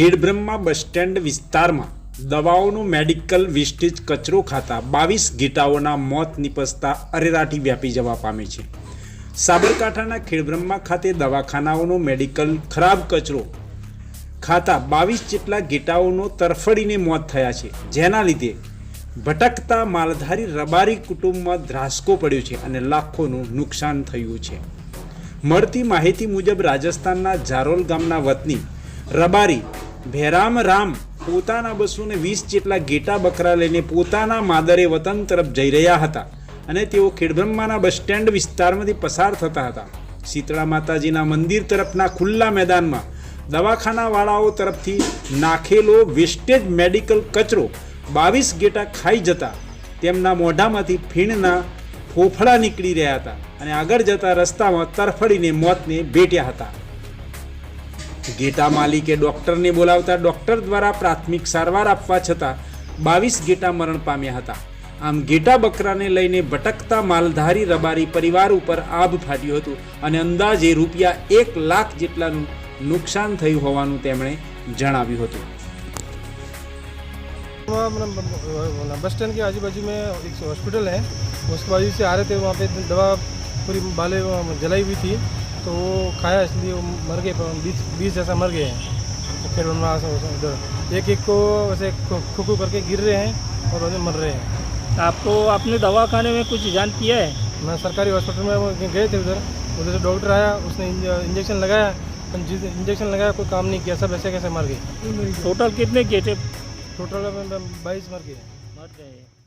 Khedbrahma bus stand વિસ્તારમાં દવાઓનો medical wastage કચરો ખાતા બાવીસ ગીટાઓના મોત નિપજતા અરેરાટી વ્યાપી જવા પામે છે. સાબરકાંઠાના ખેડબ્રહ્મા ખાતે દવાખાનાઓનો મેડિકલ ખરાબ કચરો ખાતા બાવીસ જેટલા ગીટાઓનો તરફડીને મોત થયા છે. જેના લીધે ભટકતા માલધારી રબારી કુટુંબમાં ધ્રાસકો પડ્યો છે અને લાખોનું નુકસાન થયું છે. મળતી માહિતી મુજબ રાજસ્થાનના જારોલ ગામના વતની રબારી ભેરામ રામ, પોતાના બસો ને વીસ જેટલા ગેટા બકરા લઈને પોતાના માદરે વતન તરફ જઈ રહ્યા હતા અને તેઓ ખેડબ્રહ્માના બસ સ્ટેન્ડ વિસ્તારમાંથી પસાર થતા હતા. શીતળા માતાજીના મંદિર તરફના ખુલ્લા મેદાનમાં દવાખાનાવાળાઓ તરફથી નાખેલો વેસ્ટેજ મેડિકલ કચરો બાવીસ ગેટા ખાઈ જતા તેમના મોઢામાંથી ફીણના ફોફળા નીકળી રહ્યા હતા અને આગળ જતા રસ્તામાં તરફડીને મોતને ભેટ્યા હતા. ગેટા માલિકે ડોક્ટરને બોલાવતા ડોક્ટર દ્વારા પ્રાથમિક સારવાર આપવા છતાં બાવીસ ગેટા મરણ પામ્યા હતા આમ ગેટા બકરાને લઈને ભટકતા માલધારી રબારી પરિવાર ઉપર આભ ફાટ્યું હતું અને અંદાજે રૂપિયા એક લાખ જેટલાનું નુકસાન થયું હોવાનું તેમણે જણાવ્યું હતું वहाँ मतलब बस स्टैंड के आजू बाजू में एक हॉस्पिटल है उसके बाजू से आ रहे थे वहाँ पे दवा पूरी बाले वहाँ जलाई हुई थी तो वो खाया इसलिए वो मर गए बीस बीस जैसा मर गए हैं। तो फिर उधर एक एक को वैसे खुकू करके गिर रहे हैं और वैसे मर रहे हैं। आपको आपने दवा खाने में कुछ जान किया है? मैं सरकारी हॉस्पिटल में गए थे उधर। उधर से डॉक्टर आया उसने इंजेक्शन लगाया जिस इंजेक्शन लगाया कोई काम नहीं किया सब ऐसे कैसे मर गए। टोटल कितने गए थे? टोटल बाईस मर गए। मर गए।